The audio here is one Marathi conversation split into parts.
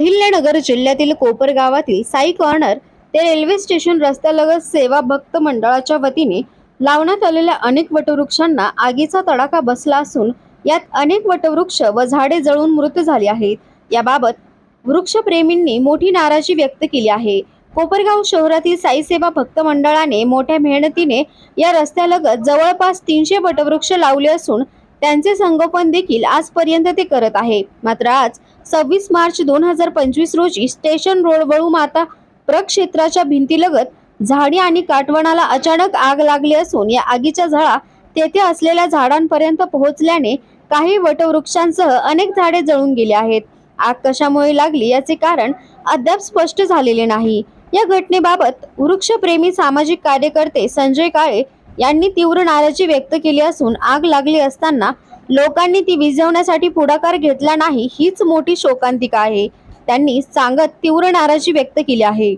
अहिल्यानगर जिल्ह्यातील कोपर गावातील साई कॉर्नर ते रेल्वे स्टेशन रस्त्यालगत सेवा भक्त मंडळाच्या वतीने लावण्यात आलेल्या अनेक वटवृक्षांना आगीचा तडाखा बसला असून यात अनेक वटवृक्ष व झाडे जळून मृत झाली आहेत. याबाबत वृक्षप्रेमींनी मोठी नाराजी व्यक्त केली आहे. कोपरगाव शहरातील साई सेवा भक्त मंडळाने मोठ्या मेहनतीने या रस्त्यालगत जवळपास तीनशे वटवृक्ष लावले असून त्यांचे संगोपन देखील आजपर्यंत ते करत आहे. मात्र आज सव्वीस मार्च दोन हजार पंचवीस रोजी स्टेशन रोड वळू माता प्रक्षेत्राच्या भिंतीलगत झाडी आणि काटवणाला अचानक आग लागली असून या आगीच्या झळा तेथे असलेल्या झाडांपर्यंत पोहोचल्याने काही वटवृक्षांसह अनेक झाडे जळून गेली आहेत. आग कशामुळे लागली याचे कारण अद्याप स्पष्ट झालेले नाही. या घटनेबाबत वृक्षप्रेमी सामाजिक कार्यकर्ते संजय काळे यांनी तीव्र नाराजी व्यक्त केली असून आग लागली असताना लोकांनी ती विझवण्यासाठी पुढाकार घेतला नाही हीच मोठी शोकांतिका आहे. त्यांनी सांगत तीव्र नाराजी व्यक्त केली आहे.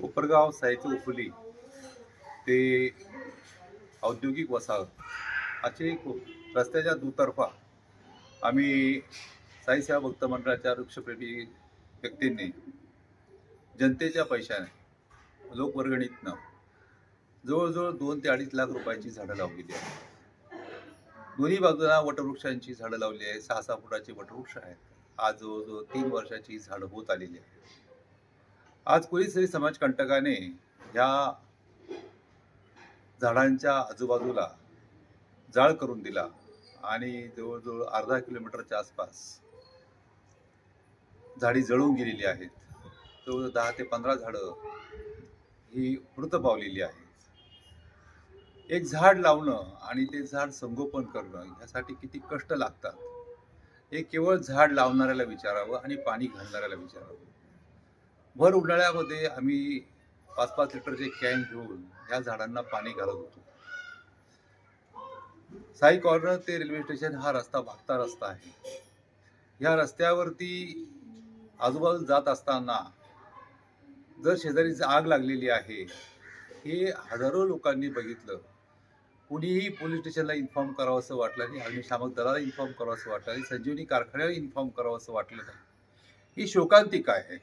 कोपरगाव साहित्य उफुली ते औद्योगिक वसाहत असे रस्त्याच्या दुतर्फा आम्ही साईसेवा भक्त मंडळाच्या वृक्षप्रेमी व्यक्तींनी जनतेच्या पैशाने लोकवर्गणीतनं जवळजवळ दोन ते अडीच लाख रुपयाची झाडं लावलेली आहेत. दोन्ही बाजूला वटवृक्षांची झाडं लावली आहे सहा सहा फुटाचे वटवृक्ष आहेत. आज जवळजवळ तीन वर्षाची झाडं होत आलेली आहेत. आज कोणीतरी समाजकंटकाने ह्या झाडांच्या आजूबाजूला जाळ करून दिला आणि जवळजवळ अर्धा किलोमीटरच्या आसपास झाडी जळून गेलेली आहेत. जवळ दहा ते पंधरा झाडं ही मृत पावलेली आहेत. एक झाड लावणं आणि ते झाड संगोपन करणं ह्यासाठी किती कष्ट लागतात. हे केवळ झाड लावणाऱ्याला विचारावं आणि पाणी घालणाऱ्याला विचारावं. भर उन्हाळ्यामध्ये आम्ही पाच पाच लिटरचे कॅन घेऊन ह्या झाडांना पाणी घालत होतो. साई कॉर्नर ते रेल्वे स्टेशन हा रस्ता भागता रस्ता आहे. ह्या रस्त्यावरती आजूबाजू जात असताना जर शेजारीच आग लागलेली आहे हे हजारो लोकांनी बघितलं. कुणीही पोलीस स्टेशनला इन्फॉर्म करावं असं वाटलं नाही. अग्निशामक दलाला इन्फॉर्म करावं असं वाटलं नाही. संजीवनी कारखान्याला इन्फॉर्म करावं असं वाटलं नाही. ही शोकांतिका आहे?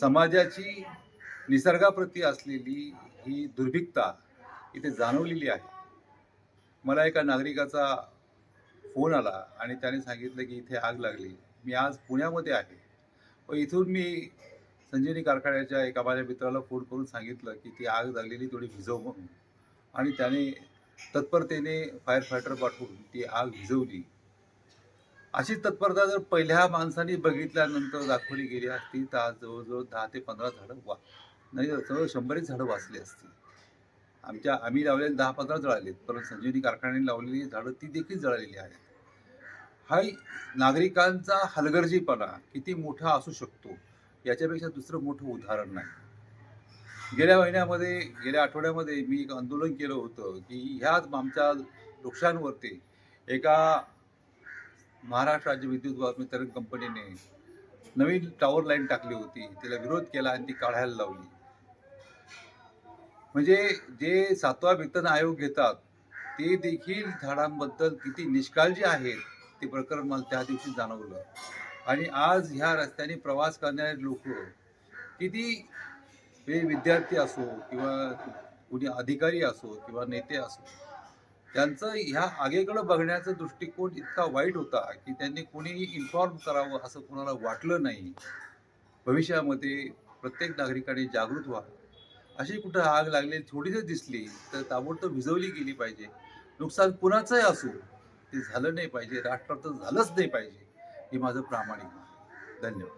समाजाची निसर्गाप्रती असलेली ही दुर्भिकता इथे जाणवलेली आहे. मला एका नागरिकाचा फोन आला आणि त्याने सांगितलं की इथे आग लागली. मी आज पुण्यामध्ये आहे. व इथून मी संजीवनी कारखान्याच्या एका माझ्या मित्राला फोन करून सांगितलं की ती आग लागलेली थोडी भिजव म्हणून. आणि त्याने तत्परतेने फायर फायटर पाठवून ती आग भिजवली. अशी तत्परता जर पहिल्या माणसाने बघितल्यानंतर दाखवली गेली असती तर आज जवळजवळ दहा ते पंधरा झाडं वा नाही जवळ शंभरच झाडं वाचली असती. आमच्या आम्ही लावलेले दहा पंधरा जळालेत परंतु संजीवनी कारखान्याने लावलेली झाडं ती देखील जळालेली आहेत. हा नागरिकांचा हलगर्जीपणा किती मोठा असू शकतो याच्यापेक्षा दुसरं मोठं उदाहरण नाही. गेल्या महिन्यामध्ये गेल्या आठवड्यामध्ये मी एक आंदोलन केलं होतं की ह्याच आमच्या वृक्षांवरती एका महाराष्ट्र राज्य विद्युत वितरण कंपनीने नवीन टॉवर लाईन टाकली होती. तिला विरोध केला आणि ती काढायला लावली. म्हणजे जे सातवा वेतन आयोग घेतात ते देखील झाडांबद्दल किती निष्काळजी आहेत ते प्रकरण मला त्या दिवशी जाणवलं. आणि आज ह्या रस्त्याने प्रवास करणारे लोक किती हे विद्यार्थी असो किंवा कुणी अधिकारी असो किंवा नेते असो त्यांचं ह्या आगेकडे बघण्याचा दृष्टिकोन इतका वाईट होता की त्यांनी कोणीही इन्फॉर्म करावं असं कोणाला वाटलं नाही. भविष्यामध्ये प्रत्येक नागरिकाने जागृत व्हा अशी कुठं आग लागलेली थोडीशी दिसली तर ताबडतोब भिजवली गेली पाहिजे. नुकसान कुणाचंही असो ते झालं नाही पाहिजे. राष्ट्राचं झालंच नाही पाहिजे हे माझं प्रामाणिक आहे. धन्यवाद.